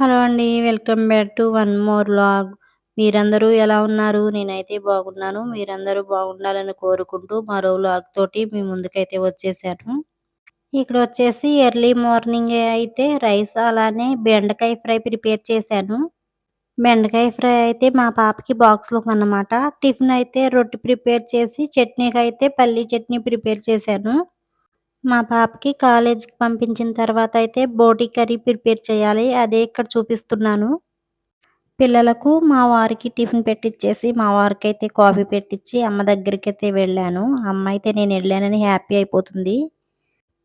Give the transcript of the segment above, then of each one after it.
Hello అండి welcome back to one more log మీరందరూ ఎలా ఉన్నారు? నేనైతే బాగున్నాను. మీరందరూ బాగుండాలని కోరుకుంటూ మరో లాగ్ తోటి మీ ముందుకైతే వచ్చేసాను. ఇక్కడ వచ్చేసి ఎర్లీ మార్నింగ్ అయితే రైస్ అలానే బెండకాయ ఫ్రై ప్రిపేర్ చేశాను. బెండకాయ ఫ్రై అయితే మా పాపకి బాక్స్లో అన్నమాట. టిఫిన్ అయితే రొట్టె ప్రిపేర్ చేసి చట్నీకి అయితే పల్లీ చట్నీ ప్రిపేర్ చేశాను. మా పాపకి కాలేజీకి పంపించిన తర్వాత అయితే బోటి కర్రీ ప్రిపేర్ చేయాలి. అదే ఇక్కడ చూపిస్తున్నాను. పిల్లలకు మా వారికి టిఫిన్ పెట్టించేసి మా వారికి అయితే కాఫీ పెట్టించి అమ్మ దగ్గరికి అయితే వెళ్ళాను. అమ్మ అయితే నేను వెళ్ళానని హ్యాపీ అయిపోతుంది.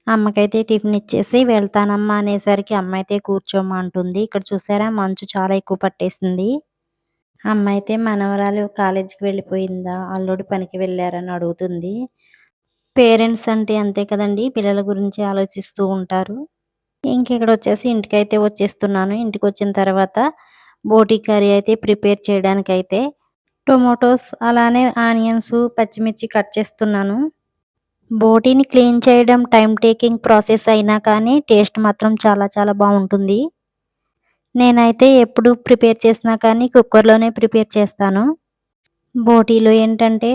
అమ్మకైతే టిఫిన్ ఇచ్చేసి వెళ్తానమ్మా అనేసరికి అమ్మ అయితే కూర్చోమంటుంది ఇక్కడ చూసారా మంచు చాలా ఎక్కువ పట్టేసింది. అమ్మ అయితే మనవరాలు కాలేజీకి వెళ్ళిపోయిందా అల్లుడి పనికి వెళ్ళారని అడుగుతుంది. పేరెంట్స్ అంటే అంతే కదండి. పిల్లల గురించి ఆలోచిస్తూ ఉంటారు. ఇంక ఇక్కడ వచ్చేసి ఇంటికైతే వచ్చేస్తున్నాను. ఇంటికి వచ్చిన తర్వాత బోటీ కర్రీ అయితే ప్రిపేర్ చేయడానికి అయితే టొమాటోస్ అలానే ఆనియన్స్ పచ్చిమిర్చి కట్ చేస్తున్నాను. బోటీని క్లీన్ చేయడం టైం టేకింగ్ ప్రాసెస్ అయినా కానీ టేస్ట్ మాత్రం చాలా చాలా బాగుంటుంది. నేనైతే ఎప్పుడు ప్రిపేర్ చేసినా కానీ కుక్కర్లోనే ప్రిపేర్ చేస్తాను. బోటీలో ఏంటంటే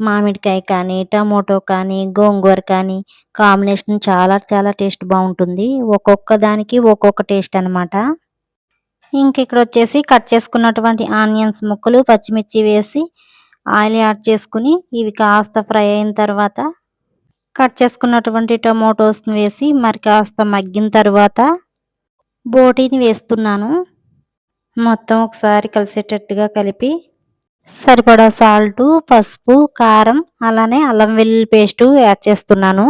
మామిడికాయ కానీ టమోటో కానీ గోంగూర కానీ కాంబినేషన్ చాలా చాలా టేస్ట్ బాగుంటుంది. ఒక్కొక్క దానికి ఒక్కొక్క టేస్ట్ అనమాట ఇంక ఇక్కడ వచ్చేసి కట్ చేసుకున్నటువంటి ఆనియన్స్ ముక్కలు పచ్చిమిర్చి వేసి ఆయిల్ యాడ్ చేసుకుని ఇవి కాస్త ఫ్రై అయిన తర్వాత కట్ చేసుకున్నటువంటి టమోటోస్ని వేసి మరి కాస్త మగ్గిన తర్వాత బోటీని వేస్తున్నాను. మొత్తం ఒకసారి కలిసేటట్టుగా కలిపి సరిపడా సాల్ట్ పసుపు కారం అలానే అల్లం వెల్లుల్లి పేస్టు యాడ్ చేస్తున్నాను.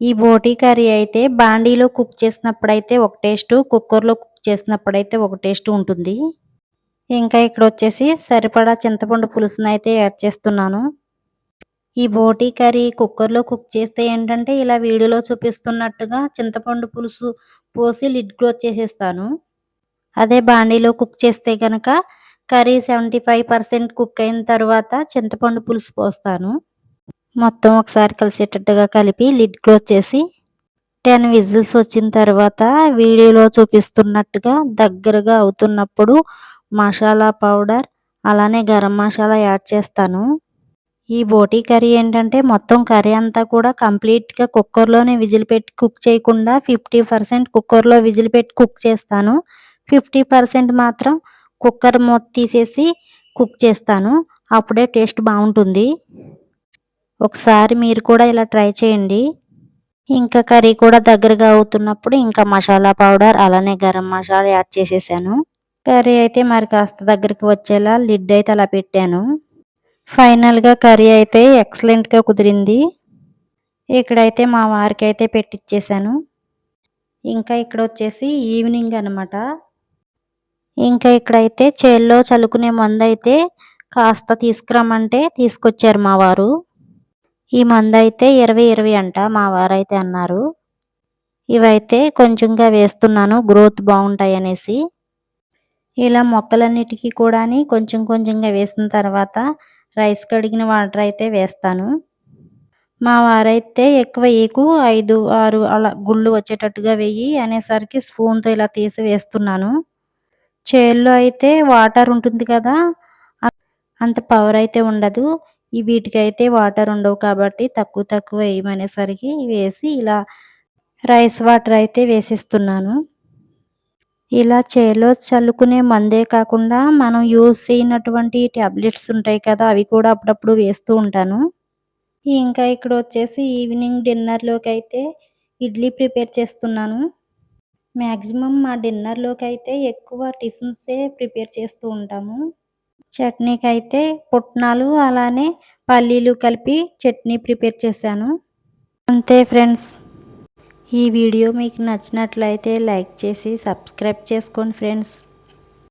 ఈ బోటీ కర్రీ అయితే బాండీలో కుక్ చేసినప్పుడైతే ఒక టేస్ట్ కుక్కర్లో కుక్ చేసినప్పుడైతే ఒక టేస్ట్ ఉంటుంది. ఇంకా ఇక్కడ వచ్చేసి సరిపడా చింతపండు పులుసును అయితే యాడ్ చేస్తున్నాను. ఈ బోటీ కర్రీ కుక్కర్లో కుక్ చేస్తే ఏంటంటే ఇలా వీడియోలో చూపిస్తున్నట్టుగా చింతపండు పులుసు పోసి లిడ్ క్లోజ్ చేసేస్తాను. అదే బాండీలో కుక్ చేస్తే కనుక curry seventy five percent cook అయిన తర్వాత చింతపండు పులుసు పోస్తాను. మొత్తం ఒకసారి కలిసేటట్టుగా కలిపి లిడ్ క్లోజ్ చేసి టెన్ విజిల్స్ వచ్చిన తర్వాత వీడియోలో చూపిస్తున్నట్టుగా దగ్గరగా అవుతున్నప్పుడు మసాలా పౌడర్ అలానే గరం మసాలా యాడ్ చేస్తాను. ఈ బోటీ కర్రీ ఏంటంటే మొత్తం కర్రీ అంతా కూడా కంప్లీట్గా కుక్కర్లోనే విజిల్ పెట్టి కుక్ చేయకుండా ఫిఫ్టీ పర్సెంట్ కుక్కర్లో విజిల్ పెట్టి కుక్ చేస్తాను. ఫిఫ్టీ పర్సెంట్ మాత్రం కుక్కర్ మూత తీసేసి కుక్ చేస్తాను. అప్పుడే టేస్ట్ బాగుంటుంది. ఒకసారి మీరు కూడా ఇలా ట్రై చేయండి. ఇంకా కర్రీ కూడా దగ్గరగా అవుతున్నప్పుడు ఇంకా మసాలా పౌడర్ అలానే గరం మసాలా యాడ్ చేసేసాను. కర్రీ అయితే మరి కాస్త దగ్గరికి వచ్చేలా లిడ్ అయితే అలా పెట్టాను. ఫైనల్గా కర్రీ అయితే ఎక్సలెంట్గా కుదిరింది. ఇక్కడైతే మా వారికి అయితే పెట్టిచ్చేసాను. ఇంకా ఇక్కడ వచ్చేసి ఈవినింగ్ అనమాట ఇంకా ఇక్కడైతే చేల్లో చల్లుకునే మందు అయితే కాస్త తీసుకురమ్మంటే తీసుకొచ్చారు మా వారు. ఈ మందు అయితే ఇరవై ఇరవై అంట మా వారైతే అన్నారు. ఇవైతే కొంచెంగా వేస్తున్నాను గ్రోత్ బాగుంటాయి అనేసి. ఇలా మొక్కలన్నిటికీ కూడా కొంచెం కొంచెంగా వేసిన తర్వాత రైస్ కడిగిన వాటర్ అయితే వేస్తాను. మా వారైతే ఎక్కువ వేయకు ఐదు ఆరు అలా గుళ్ళు వచ్చేటట్టుగా వెయ్యి అనేసరికి స్పూన్తో ఇలా తీసి వేస్తున్నాను. చేల్లో అయితే వాటర్ ఉంటుంది కదా అంత పవర్ అయితే ఉండదు. ఈ వీటికైతే వాటర్ ఉండవు కాబట్టి తక్కువ తక్కువ వేయమనేసరికి వేసి ఇలా రైస్ వాటర్ అయితే వేసిస్తున్నాను. ఇలా చేలో చల్లుకునే మందే కాకుండా మనం యూజ్ చేయనటువంటి ట్యాబ్లెట్స్ ఉంటాయి కదా అవి కూడా అప్పుడప్పుడు వేస్తూ ఉంటాను. ఇంకా ఇక్కడ వచ్చేసి ఈవినింగ్ డిన్నర్లోకి అయితే ఇడ్లీ ప్రిపేర్ చేస్తున్నాను. మ్యాక్సిమం మా డిన్నర్లోకి అయితే ఎక్కువ టిఫిన్సే ప్రిపేర్ చేస్తూ ఉంటాము. చట్నీకి అయితే పుట్నాలు అలానే పల్లీలు కలిపి చట్నీ ప్రిపేర్ చేశాను. అంతే ఫ్రెండ్స్. ఈ వీడియో మీకు నచ్చినట్లయితే లైక్ చేసి సబ్స్క్రైబ్ చేసుకోండి ఫ్రెండ్స్.